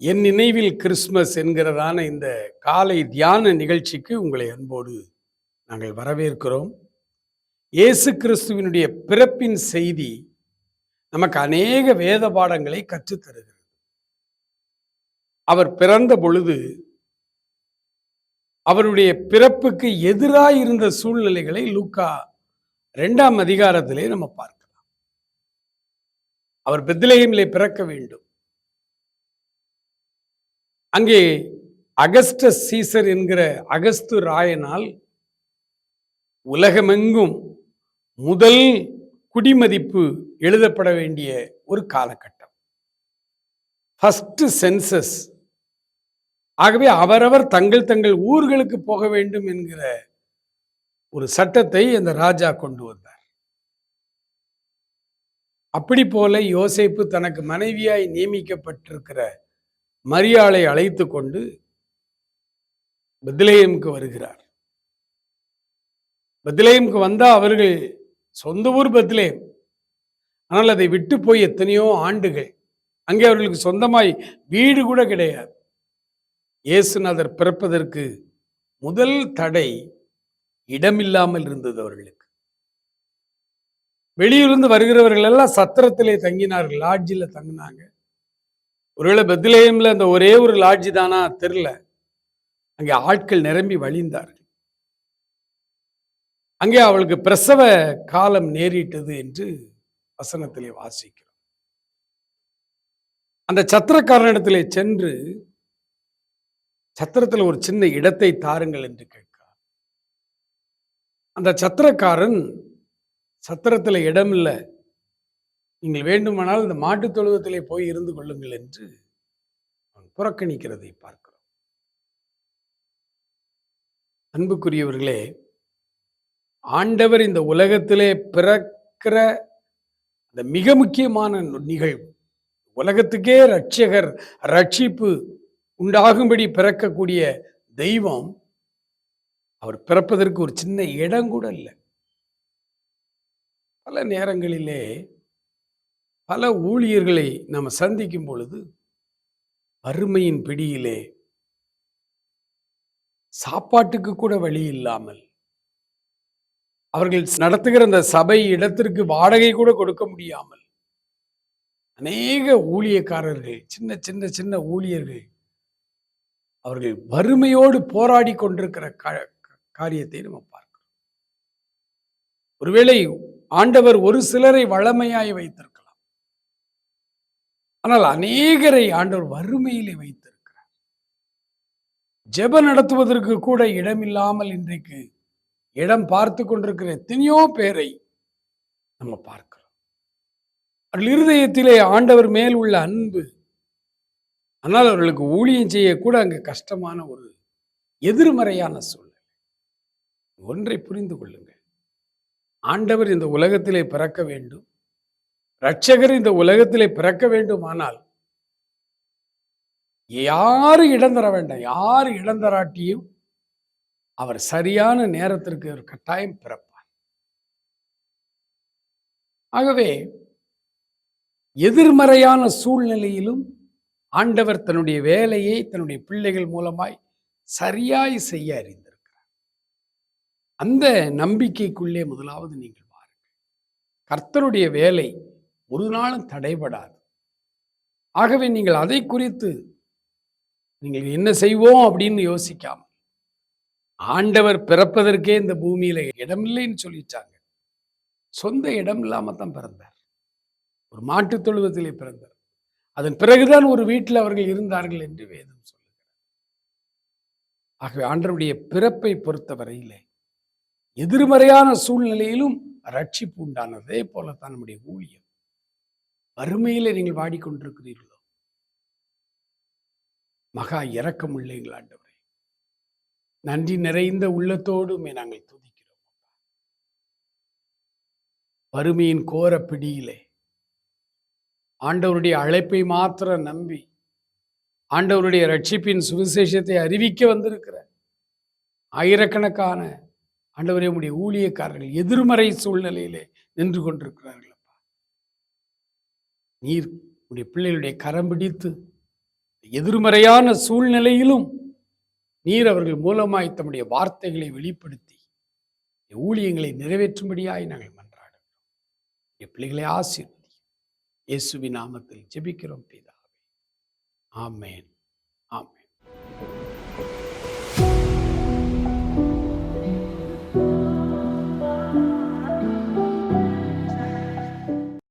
என் நினைவில் கிறிஸ்மஸ் என்கிறதான இந்த காலை தியான நிகழ்ச்சிக்கு உங்களை அன்போடு நாங்கள் வரவேற்கிறோம். இயேசு கிறிஸ்துவினுடைய பிறப்பின் செய்தி நமக்கு அநேக வேத பாடங்களை கற்றுத்தருகிறது அவர் பிறந்த பொழுது அவருடைய பிறப்புக்கு எதிராக இருந்த சூழ்நிலைகளை லூக்கா ரெண்டாம் அதிகாரத்திலே நம்ம பார்க்கலாம். அவர் பெத்திலேயமிலே பிறக்க வேண்டும். அங்கே அகஸ்ட சீசர் என்கிற அகஸ்து ராயனால் உலகமெங்கும் முதல் குடிமதிப்பு எழுதப்பட வேண்டிய ஒரு காலகட்டம். ஃபஸ்ட்டு சென்சஸ் ஆகவே அவரவர் தங்கள் தங்கள் ஊர்களுக்கு போக வேண்டும் என்கிற ஒரு சட்டத்தை அந்த ராஜா கொண்டு வந்தார். அப்படி போல யோசிப்பு தனக்கு மனைவியாய் நியமிக்கப்பட்டிருக்கிற மரியாளை அழைத்து கொண்டு பெத்லேயமுக்கு வருகிறார். பெத்லேயமுக்கு வந்தால் அவர்கள் சொந்த ஊர் பெத்லேயம் ஆனால் அதை விட்டு போய் எத்தனையோ ஆண்டுகள் அங்கே அவர்களுக்கு சொந்தமாய் வீடு கூட கிடையாது. இயேசுநாதர் பிறப்பதற்கு முதல் தடை இடமில்லாமல் இருந்தது அவர்களுக்கு. வெளியிலிருந்து வருகிறவர்கள் எல்லாம் சத்திரத்திலே தங்கினார்கள் லாட்ஜில் தங்கினாங்க. ஒருவேளை பெத்லேயம்ல அந்த ஒரே ஒரு லாட்ஜி தானா? தெரில அங்கே ஆட்கள் நிரம்பி வழிந்தார்கள். அங்கே அவளுக்கு பிரசவ காலம் நேரிட்டது என்று வசனத்திலே வாசிக்கிறோம். அந்த சத்திரக்காரனிடத்திலே சென்று சத்திரத்தில் ஒரு சின்ன இடத்தை தாருங்கள் என்று கேட்கிறார். அந்த சத்திரக்காரன் சத்திரத்தில் இடம் இல்லை நீங்கள் வேண்டுமானால் இந்த மாட்டுத் தொழுவத்திலே போய் இருந்து கொள்ளுங்கள் என்று அவன் புறக்கணிக்கிறதை பார்க்கிறோம். அன்புக்குரியவர்களே ஆண்டவர் இந்த உலகத்திலே பிறக்கிற அந்த மிக முக்கியமான நிகழ்வு உலகத்துக்கே ரட்சகர் ரட்சிப்பு உண்டாகும்படி பிறக்கக்கூடிய தெய்வம் அவர் பிறப்பதற்கு ஒரு சின்ன இடம் கூட இல்லை. பல நேரங்களிலே பல ஊழியர்களை நாம் சந்திக்கும் பொழுது வறுமையின் பிடியிலே சாப்பாட்டுக்கு கூட வழி இல்லாமல் அவர்கள் நடத்துகிற அந்த சபை இடத்திற்கு வாடகை கூட கொடுக்க முடியாமல் அநேக ஊழியக்காரர்கள் சின்ன சின்ன சின்ன ஊழியர்கள் அவர்கள் வறுமையோடு போராடி கொண்டிருக்கிற காரியத்தை நம்ம பார்க்கிறோம். ஒருவேளை ஆண்டவர் ஒரு சிலரை வளமையாய் வைத்திருக்கலாம் ஆனால் அநேகரை ஆண்டவர் வறுமையிலே வைத்திருக்கிறார். ஜெப நடத்துவதற்கு கூட இடமில்லாமல் இன்றைக்கு இடம் பார்த்து கொண்டிருக்கிற எத்தனையோ பேரை நம்ம பார்க்கிறோம். அவர்கள் இருதயத்திலே ஆண்டவர் மேல் உள்ள அன்பு. ஆனால் அவர்களுக்கு ஊழியம் செய்யக்கூட அங்கு கஷ்டமான ஒரு எதிர்மறையான சூழ்நிலை. ஒன்றை புரிந்து கொள்ளுங்கள். ஆண்டவர் இந்த உலகத்திலே பிறக்க வேண்டும். ரட்சகர் இந்த உலகத்திலே பிறக்க வேண்டுமானால் யாரு இடம் தர வேண்டாம் யாரு இடம் தராட்டியும் அவர் சரியான நேரத்திற்கு ஒரு கட்டாயம் பிறப்பார். ஆகவே எதிர்மறையான சூழ்நிலையிலும் ஆண்டவர் தன்னுடைய வேலையை தன்னுடைய பிள்ளைகள் மூலமாய் சரியாய் செய்ய அறிந்திருக்கிறார். அந்த நம்பிக்கைக்குள்ளே முதலாவது நீங்கள் பாருங்கள் கர்த்தருடைய வேலை ஒரு நாளும் தடைபடாது. ஆகவே நீங்கள் அதை குறித்து நீங்கள் என்ன செய்வோம் அப்படின்னு யோசிக்காம ஆண்டவர் பிறப்பதற்கே இந்த பூமியில இடமில்லைன்னு சொல்லிட்டாங்க. சொந்த இடம் இல்லாம தான் பிறந்தார். ஒரு மாட்டுத் தொழுவத்திலே பிறந்தார். அதன் பிறகுதான் ஒரு வீட்டில் அவர்கள் இருந்தார்கள் என்று வேதம் சொல்லுகிறார் ஆகவே ஆண்டவருடைய பிறப்பை பொறுத்தவரையிலே எதிர்மறையான சூழ்நிலையிலும் ரட்சிப்பு உண்டானதே போலத்தான் நம்முடைய ஊழியம். வறுமையிலே நீங்கள் வாடிக்கொண்டிருக்கிறீர்களோ? மகா இறக்கம் எங்கள் ஆண்டவரே. நன்றி நிறைந்த உள்ளத்தோடுமே நாங்கள் துதிக்கிறோம். வறுமையின் கோர பிடியிலே. ஆண்டவருடைய அழைப்பை மாத்திர நம்பி ஆண்டவருடைய ரட்சிப்பின் சுவிசேஷத்தை அறிவிக்க வந்திருக்கிற ஆயிரக்கணக்கான ஆண்டவரே உடைய ஊழியக்காரர்கள் எதிர்மறை சூழ்நிலையிலே நின்று கொண்டிருக்கிறார்கள். நீர் உடைய பிள்ளைகளுடைய கரம் பிடித்து எதிர்மறையான சூழ்நிலையிலும் நீர் அவர்கள் மூலமாய் தம்முடைய வார்த்தைகளை வெளிப்படுத்தி ஊழியங்களை நிறைவேற்றும்படியாய் நாங்கள் மன்றாடுகிறோம். என் பிள்ளைகளை ஆசீர்வதி இயேசுவி நாமத்தில் ஜெபிக்கிறோம் பிதாவே. ஆமேன்.